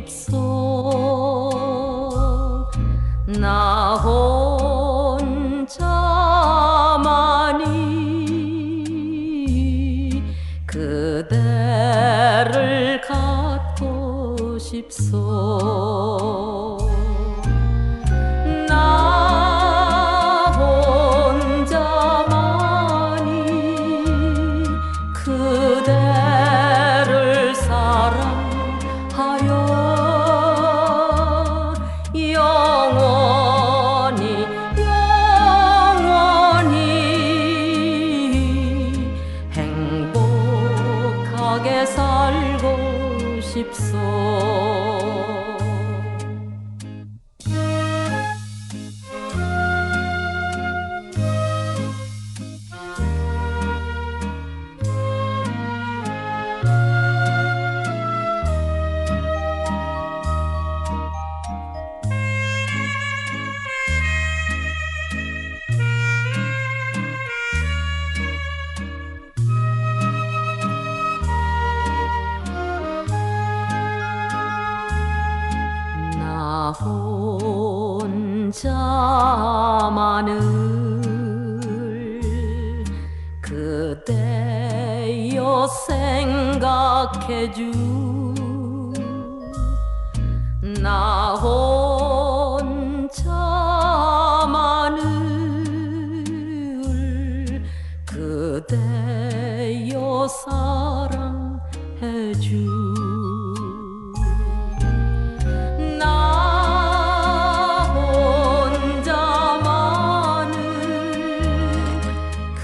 입속 나 혼자만이 그대를 갖고 싶소. 살고 싶소 혼자만을 그대여 생각해주 나 혼자만을 그대여 사랑해주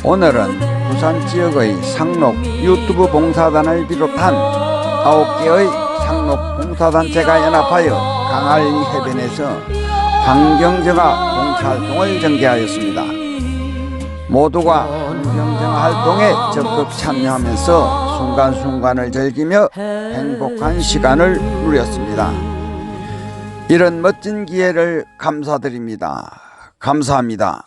오늘은 부산 지역의 상록 유튜브 봉사단을 비롯한 아홉 개의 상록 봉사단체가 연합하여 강할 해변에서 환경정화 봉사활동을 전개하였습니다. 모두가 환경정화 활동에 적극 참여하면서 순간순간을 즐기며 행복한 시간을 누렸습니다. 이런 멋진 기회를 감사드립니다. 감사합니다.